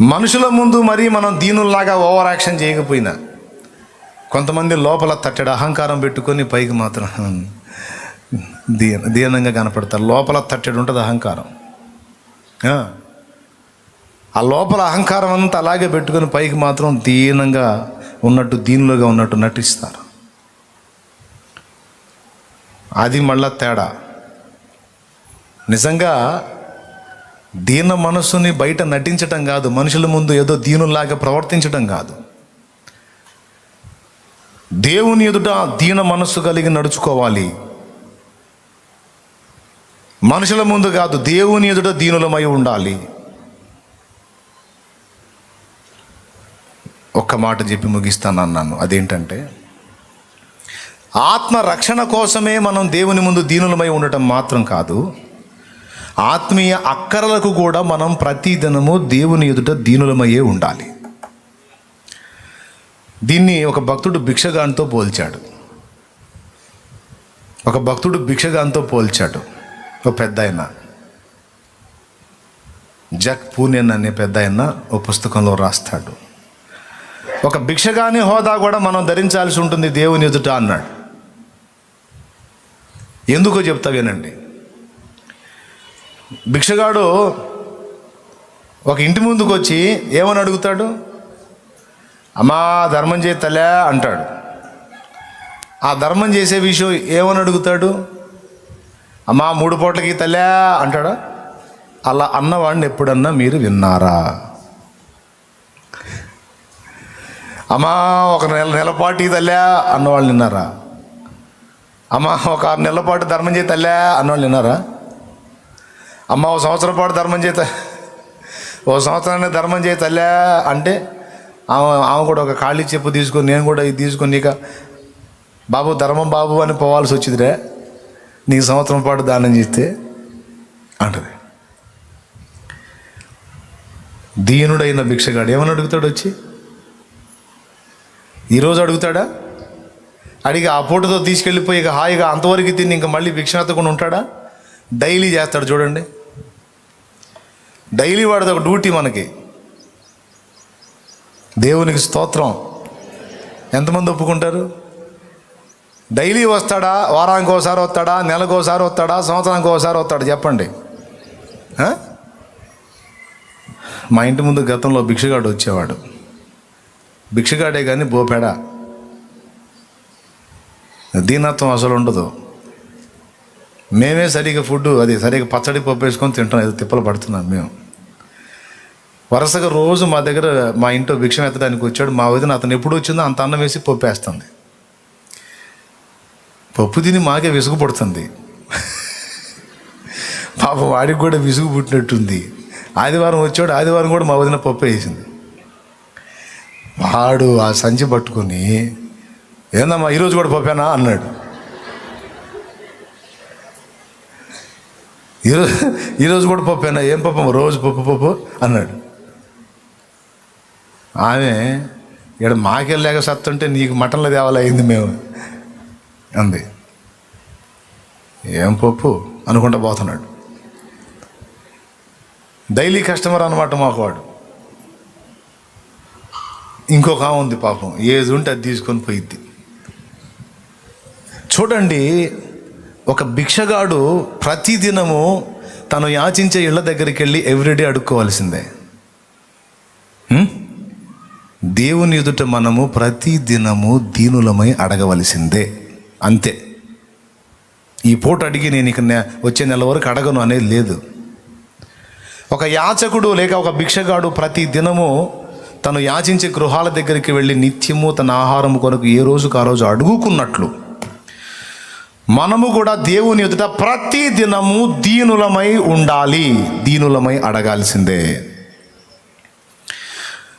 మనుషుల ముందు మరీ మనం దీనుల్లాగా ఓవర్ యాక్షన్ చేయకపోయినా కొంతమంది లోపల తట్టెడు అహంకారం పెట్టుకొని పైకి మాత్రం దీన దీనంగా కనపడతారు. లోపల తట్టడి ఉంటుంది అహంకారం. ఆ. ఆ లోపల అహంకారం అంతా అలాగే పెట్టుకొని పైకి మాత్రం దీనంగా ఉన్నట్టు దీనిలోగా ఉన్నట్టు నటిస్తారు. అది మళ్ళా తేడా. నిజంగా దీన మనస్సుని బయట నటించటం కాదు. మనుషుల ముందు ఏదో దీనులాగా ప్రవర్తించటం కాదు. దేవుని ఎదుట దీన మనస్సు కలిగి నడుచుకోవాలి. మనుషుల ముందు కాదు దేవుని ఎదుట దీనులమై ఉండాలి. ఒక్క మాట చెప్పి ముగిస్తాను అన్నాను. అదేంటంటే ఆత్మ రక్షణ కోసమే మనం దేవుని ముందు దీనులమై ఉండటం మాత్రం కాదు. ఆత్మీయ అక్కరలకు కూడా మనం ప్రతిదినము దేవుని ఎదుట దీనులమయ్యే ఉండాలి. దీన్ని ఒక భక్తుడు భిక్షగాంతో పోల్చాడు. ఒక భక్తుడు భిక్షగాంతో పోల్చాడు. ఒక పెద్ద ఆయన జక్ పూనెన్ అనే పెద్ద ఆయన ఓ పుస్తకంలో రాస్తాడు. ఒక భిక్షగాని హోదా కూడా మనం ధరించాల్సి ఉంటుంది దేవుని ఎదుట అన్నాడు. ఎందుకో చెప్తా వినండి. భిక్షగాడు ఒక ఇంటి ముందుకు వచ్చి ఏమని అడుగుతాడు? అమ్మా ధర్మం చేతలే అంటాడు. ఆ ధర్మం చేసే విషయం ఏమని అడుగుతాడు? అమ్మా మూడు పూటలకి తలే అంటాడా? అలా అన్నవాడిని ఎప్పుడన్నా మీరు విన్నారా? అమ్మా ఒక నెల నెలపాటి తల్లే అన్నవాళ్ళు విన్నారా? అమ్మా ఒక ఆరు నెలల పాటు ధర్మం చేయి తల్లా అన్నవాళ్ళు విన్నారా? అమ్మ ఓ సంవత్సరం పాటు ధర్మం చేత ఓ సంవత్సరాన్ని ధర్మం చేయ అంటే ఆమె ఆమె కూడా ఒక ఖాళీ చెప్పు తీసుకొని నేను కూడా ఇది తీసుకొని నీక బాబు ధర్మం బాబు అని పోవాల్సి వచ్చిందిరే. నీకు సంవత్సరం పాటు దానం చేస్తే అంటది. దీనుడైన భిక్షగాడు ఏమని అడుగుతాడు వచ్చి? ఈరోజు అడుగుతాడా? అడిగి ఆ పూటతో తీసుకెళ్ళిపోయి ఇక హాయిగా అంతవరకు తిని ఇంకా మళ్ళీ భిక్ష ఎత్తకుండా ఉంటాడా? డైలీ చేస్తాడు చూడండి. డైలీ వాడిది ఒక డ్యూటీ మనకి. దేవునికి స్తోత్రం. ఎంతమంది ఒప్పుకుంటారు? డైలీ వస్తాడా? వారానికి ఒకసారి వస్తాడా? నెలకు ఒకసారి వస్తాడా? సంవత్సరానికి ఒకసారి వస్తాడా? చెప్పండి. మా ఇంటి ముందు గతంలో భిక్షగాడు వచ్చేవాడు. భిక్షగాడే కానీ బోపెడా. దీనత్వం అసలు ఉండదు. మేమే సరిగా ఫుడ్ అది సరిగా పచ్చడి పప్పు వేసుకొని తింటాం ఏదో తిప్పలు పడుతున్నాం మేము. వరుసగా రోజు మా దగ్గర మా ఇంట్లో భిక్షం ఎత్తడానికి వచ్చాడు. మా వదిన అతను ఎప్పుడు వచ్చిందో అంత అన్నం వేసి పప్పు వేస్తుంది. పప్పు తిని మాకే విసుగు పడుతుంది. పాప వాడికి కూడా విసుగు పుట్టినట్టుంది. ఆదివారం వచ్చాడు ఆదివారం కూడా మా వదిన పప్పు వేసింది. వాడు ఆ సంచి పట్టుకొని ఏందమ్మా ఈరోజు కూడా పప్పేనా? అన్నాడు. ఈరోజు ఈరోజు కూడా పప్పు అయినా ఏం పప్పు? రోజు పప్పు పప్పు అన్నాడు. ఆమె ఇక్కడ మాకెళ్ళాక సత్తుంటే నీకు మటన్లో తేవాలయ్యింది మేము. అంది. ఏం పప్పు? అనుకుంటా పోతున్నాడు. డైలీ కస్టమర్ అనమాట మాకు వాడు. ఇంకొక ఉంది పాపం. ఏది ఉంటే అది తీసుకొని పోయిద్ది. చూడండి ఒక భిక్షగాడు ప్రతిదినము తను యాచించే ఇళ్ళ దగ్గరికి వెళ్ళి ఎవ్రీడే అడుక్కోవాల్సిందే. దేవుని ఎదుట మనము ప్రతి దినము దీనులమై అడగవలసిందే. అంతే. ఈ పూట అడిగి నేను ఇక నె- వచ్చే నెల వరకు అడగను అనేది లేదు. ఒక యాచకుడు లేక ఒక భిక్షగాడు ప్రతి దినము తను యాచించే గృహాల దగ్గరికి వెళ్ళి నిత్యము తన ఆహారం కొరకు ఏ రోజుకు ఆ రోజు అడుగుకున్నట్లు. మనము కూడా దేవుని ఎదుట ప్రతి దినము దీనులమై ఉండాలి. దీనులమై అడగాల్సిందే.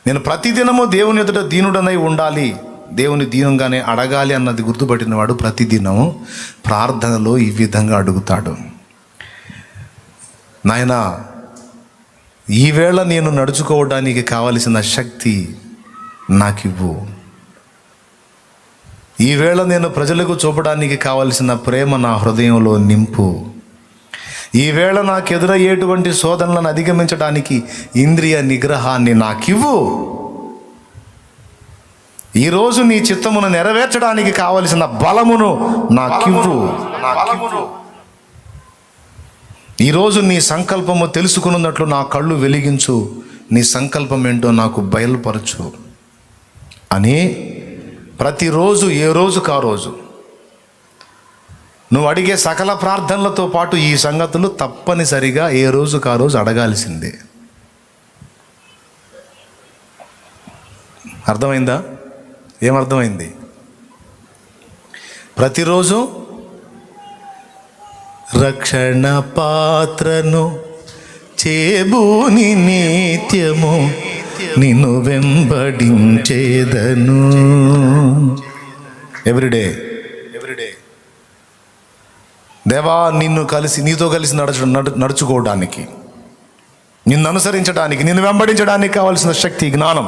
నేను ప్రతిదినము దేవుని ఎదుట దీనుడనై ఉండాలి. దేవుని దీనంగానే అడగాలి అన్నది గుర్తుపట్టినవాడు ప్రతిదినము ప్రార్థనలో ఈ విధంగా అడుగుతాడు. నాయనా ఈవేళ నేను నడుచుకోవడానికి కావలసిన శక్తి నాకివ్వు. ఈవేళ నేను ప్రజలకు చూపడానికి కావలసిన ప్రేమ నా హృదయంలో నింపు. ఈవేళ నాకు ఎదురయ్యేటువంటి శోధనలను అధిగమించడానికి ఇంద్రియ నిగ్రహాన్ని నాకివ్వు. ఈరోజు నీ చిత్తమును నెరవేర్చడానికి కావలసిన బలమును నాకివ్వు. ఈరోజు నీ సంకల్పము తెలుసుకున్నట్లు నా కళ్ళు వెలిగించు. నీ సంకల్పం ఏంటో నాకు బయలుపరచు. అని ప్రతిరోజు ఏ రోజుకు ఆ రోజు? నువ్వు అడిగే సకల ప్రార్థనలతో పాటు ఈ సంగతులు తప్పనిసరిగా ఏ రోజుకు ఆ రోజు అడగాల్సిందే. అర్థమైందా? ఏమర్థమైంది? ప్రతిరోజు రక్షణ పాత్రను చేబూని నిత్యము నిన్ను వెంబడించేదను. ఎవ్రీడే ఎవ్రీడే దేవా నిన్ను కలిసి నీతో కలిసి నడచ నడు నడుచుకోవడానికి నిన్ను అనుసరించడానికి నిన్ను వెంబడించడానికి కావలసిన శక్తి జ్ఞానం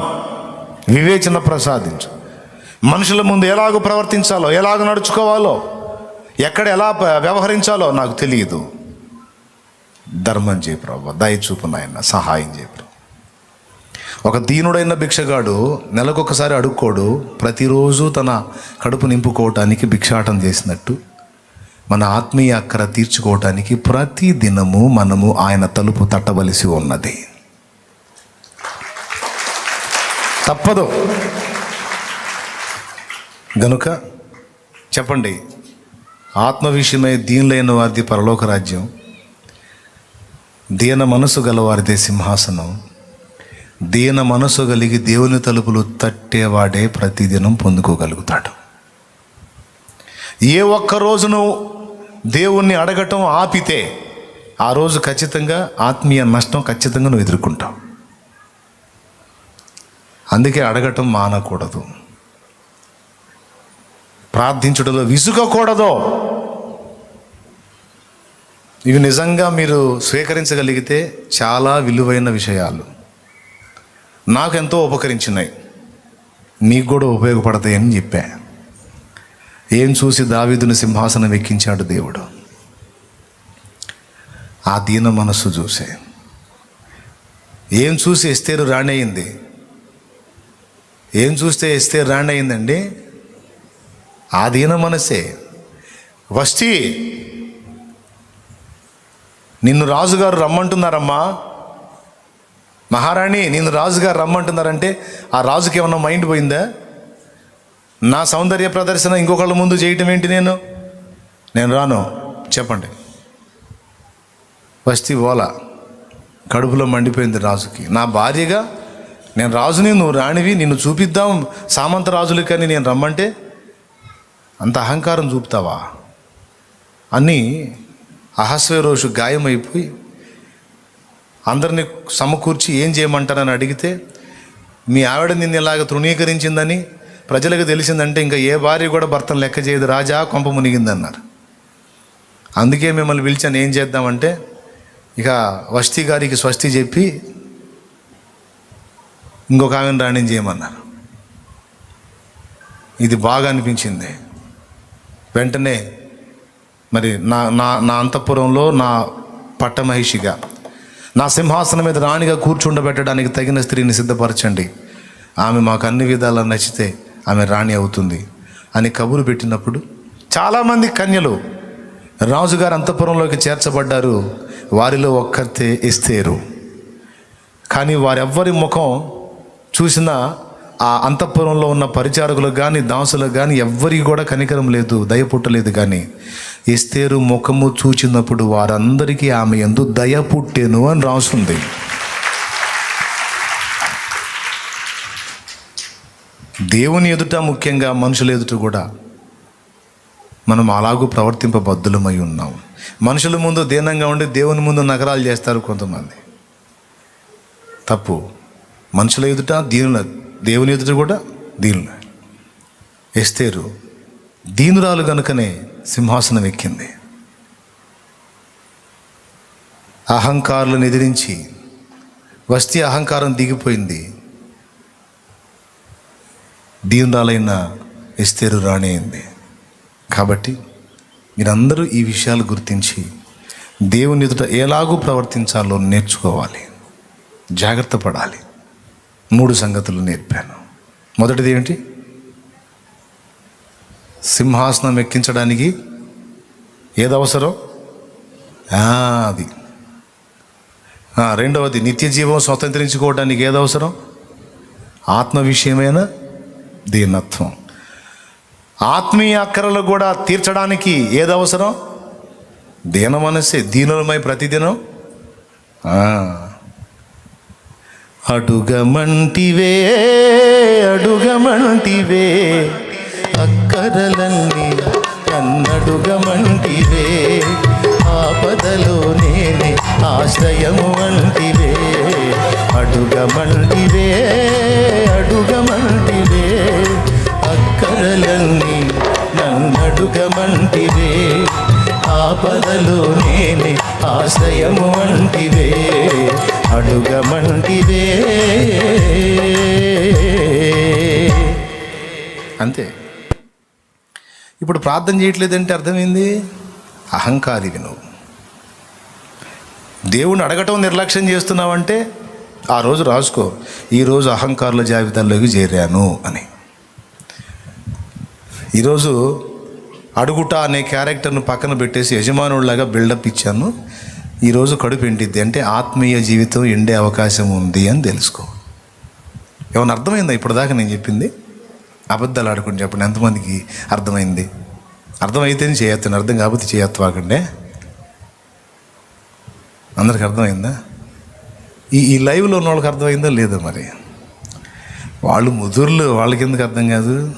వివేచన ప్రసాదించు. మనుషుల ముందు ఎలాగో ప్రవర్తించాలో ఎలాగ నడుచుకోవాలో ఎక్కడ ఎలా వ్యవహరించాలో నాకు తెలియదు. ధర్మం చేయి ప్రభు దయచూపు నాయన సహాయం చేయి ఒక దీనుడైన భిక్షగాడు నెలకొకసారి అడుక్కోడు ప్రతిరోజు తన కడుపు నింపుకోవటానికి భిక్షాటం చేసినట్టు మన ఆత్మీయ అక్కర తీర్చుకోవటానికి ప్రతి దినము మనము ఆయన తలుపు తట్టవలసి ఉన్నది. తప్పదు. గనుక చెప్పండి ఆత్మ విషయమై దీనులైన వారిది పరలోక రాజ్యం దీన మనసు గలవారిదే సింహాసనం దీన మనసు కలిగి దేవుని తలుపులు తట్టేవాడే ప్రతిదినం పొందుకోగలుగుతాడు. ఏ ఒక్క రోజును దేవుణ్ణి అడగటం ఆపితే ఆ రోజు ఖచ్చితంగా ఆత్మీయ నష్టం ఖచ్చితంగా నువ్వు ఎదుర్కొంటావు. అందుకే అడగటం మానకూడదు. ప్రార్థించడంలో విసుగకూడదు. ఇవి నిజంగా మీరు స్వీకరించగలిగితే చాలా విలువైన విషయాలు. నాకు ఎంతో ఉపకరించినాయి మీకు కూడా ఉపయోగపడతాయని చెప్పా. ఏం చూసి దావీదుని సింహాసనం ఎక్కించాడు దేవుడు. ఆ దీన మనస్సు చూసే. ఏం చూసి ఎస్తేరు రాణయింది ఏం చూస్తే ఎస్తేరు రాణయిందండి ఆ దీన మనసే వస్తీ నిన్ను రాజుగారు రమ్మంటున్నారమ్మా. మహారాణి నేను రాజుగారు రమ్మంటున్నారంటే ఆ రాజుకి ఏమన్నా మైండ్ పోయిందా? నా సౌందర్య ప్రదర్శన ఇంకొకళ్ళ ముందు చేయటం ఏంటి నేను? నేను రాను. చెప్పండి. వస్తి ఓల. కడుపులో మండిపోయింది రాజుకి. నా భార్యగా నేను రాజుని నువ్వు రాణివి నిన్ను చూపిద్దాం సామంత రాజులకని నేను రమ్మంటే అంత అహంకారం చూపుతావా? అని అహస్వరోషు గాయమైపోయి అందరిని సమకూర్చి ఏం చేయమంటారని అడిగితే మీ ఆవిడ నిన్ను ఇలాగ తృణీకరించిందని ప్రజలకు తెలిసిందంటే ఇంకా ఏ భార్య కూడా భర్తను లెక్క చేయదు రాజా కొంప మునిగిందన్నారు. అందుకే మిమ్మల్ని పిలిచాను ఏం చేద్దామంటే ఇక వస్తీ గారికి స్వస్తి చెప్పి ఇంకొక ఆమెను రాణి చేయమన్నారు. ఇది బాగా అనిపించింది. వెంటనే మరి నా నా నా అంతఃపురంలో నా పట్టమహిషిగా నా సింహాసనం మీద రాణిగా కూర్చుండబెట్టడానికి తగిన స్త్రీని సిద్ధపరచండి. ఆమె మాకు అన్ని విధాలా నచ్చితే ఆమె రాణి అవుతుంది అని కబురు పెట్టినప్పుడు చాలామంది కన్యలు రాజుగారి అంతఃపురంలోకి చేర్చబడ్డారు. వారిలో ఒక్కరితే ఇస్తేరు కానీ వారెవ్వరి ముఖం చూసినా ఆ అంతఃపురంలో ఉన్న పరిచారకులకు కానీ దాసులకు కానీ ఎవ్వరికి కూడా కనికరం లేదు దయ పుట్టలేదు కానీ ఎస్తేరు ముఖము చూచినప్పుడు వారందరికీ ఆమె ఎందు దయ పుట్టెను అని రాసుంది. దేవుని ఎదుట ముఖ్యంగా మనుషుల ఎదుట కూడా మనం అలాగూ ప్రవర్తింపబద్దులమై ఉన్నాం. మనుషుల ముందు దీనంగా ఉండి దేవుని ముందు నగరాలు చేస్తారు కొంతమంది. తప్పు. మనుషుల ఎదుట దీనుల దేవుని ఎదుట కూడా దీనుల. ఎస్తేరు దీనురాలు గనుకనే సింహాసనం ఎక్కింది. అహంకారులను ఎదిరించి వస్తి అహంకారం దిగిపోయింది. దీనురాలైన ఎస్తేరు రాణి అయింది. కాబట్టి మీరందరూ ఈ విషయాలు గుర్తించి దేవుని ఎదుట ఎలాగూ ప్రవర్తించాలో నేర్చుకోవాలి. జాగ్రత్త పడాలి. మూడు సంగతులు నేర్పాను. మొదటిది ఏమిటి? సింహాసనం ఎక్కించడానికి ఏది అవసరం అది. రెండవది నిత్య జీవం స్వతంత్రించుకోవడానికి ఏది అవసరం ఆత్మ విషయమైన దీనత్వం. ఆత్మీయ అక్కరలు కూడా తీర్చడానికి ఏది అవసరం దీన మనసే దీనులమై ప్రతిదినం. అడుగమంటివే అడుగమంటివే. అక్కరలన్నీ కన్నడుగమంటివే ఆపదలో నేనే ఆశ్రయము అంటివే. అడుగమంటివే అడుగమంటివే అక్కరలన్నీ నన్నడుగమంటివే ఆపదలో నేనే ఆశ్రయము అంటివే. అడుగమంటివే అంతే. ఇప్పుడు ప్రార్థన చేయట్లేదంటే అర్థమైంది? అహంకారివి నువ్వు. దేవుణ్ణి అడగటం నిర్లక్ష్యం చేస్తున్నావంటే ఆ రోజు రాసుకో ఈరోజు అహంకారుల జాబితాలోకి చేరాను అని. ఈరోజు అడుగుట అనే క్యారెక్టర్ను పక్కన పెట్టేసి యజమానుడిలాగా బిల్డప్ ఇచ్చాను. ఈరోజు కడుపు ఎండిద్ది. అంటే ఆత్మీయ జీవితం ఎండే అవకాశం ఉంది అని తెలుసుకో. ఏమైనా అర్థమైందా? ఇప్పటిదాకా నేను చెప్పింది? అబద్ధాలు ఆడుకుని చెప్పండి. ఎంతమందికి అర్థమైంది? అర్థమైతేనే చేయొచ్చు అర్థం కాకపోతే వాకండే. అందరికి అర్థమైందా? ఈ ఈ లైవ్లో ఉన్న వాళ్ళకి అర్థమైందో? లేదో మరి? వాళ్ళు ముదుర్లు వాళ్ళకి ఎందుకు అర్థం కాదు?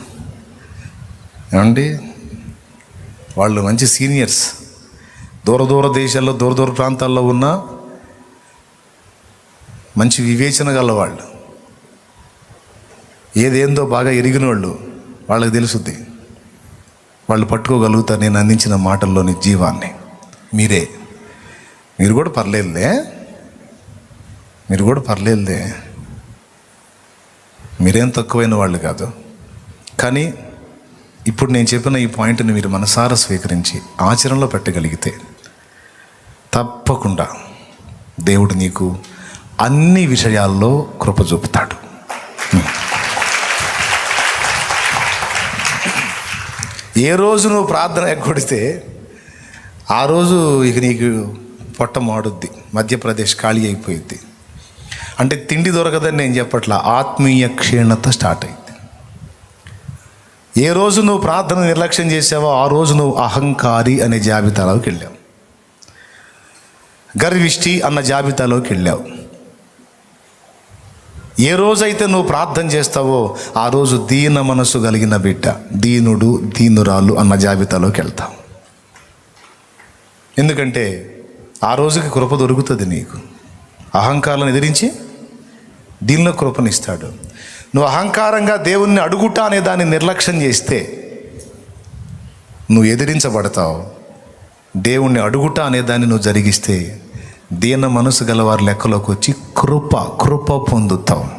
ఏమండి? వాళ్ళు మంచి సీనియర్స్. దూర దూర దేశాల్లో దూర దూర ప్రాంతాల్లో ఉన్న మంచి వివేచన గల వాళ్ళు. ఏదేందో బాగా ఎరిగిన వాళ్ళు వాళ్ళకి తెలుసుద్ది. వాళ్ళు పట్టుకోగలుగుతారు నేను అందించిన మాటల్లోని జీవాన్ని. మీరే. మీరు కూడా పర్లేదులే. మీరు కూడా పర్లేదులే. మీరేం తక్కువైన వాళ్ళు కాదు. కానీ ఇప్పుడు నేను చెప్పిన ఈ పాయింట్ని మీరు మనసారా స్వీకరించి ఆచరణలో పెట్టగలిగితే తప్పకుండా దేవుడు నీకు అన్ని విషయాల్లో కృప చూపుతాడు. ఏ రోజు నువ్వు ప్రార్థన ఎగ్గొడితే ఆ రోజు ఇక నీకు పొట్ట మాడుద్ది మధ్యప్రదేశ్ ఖాళీ అయిపోయింది అంటే తిండి దొరకదని నేను చెప్పట్లా ఆత్మీయ క్షీణత స్టార్ట్ అయింది ఏ రోజు నువ్వు ప్రార్థన నిర్లక్ష్యం చేసావో ఆ రోజు నువ్వు అహంకారి అనే జాబితాలోకి వెళ్ళావు. గర్విష్టి అన్న జాబితాలోకి వెళ్ళావు. ఏ రోజైతే నువ్వు ప్రార్థన చేస్తావో ఆ రోజు దీన మనసు కలిగిన బిడ్డ దీనుడు దీనురాలు అన్న జాబితాలోకి వెళ్తావు ఎందుకంటే ఆ రోజుకి కృప దొరుకుతుంది నీకు. అహంకారాలను ఎదిరించి దీనిలో కృపనిస్తాడు. నువ్వు అహంకారంగా దేవుణ్ణి అడుగుట అనే దాన్ని నిర్లక్ష్యం చేస్తే నువ్వు ఎదిరించబడతావు. దేవుణ్ణి అడుగుట అనే దాన్ని నువ్వు జరిగిస్తే దీన మనసు గల వారి లెక్కలోకి వచ్చి కృప కృప పొందుతాం.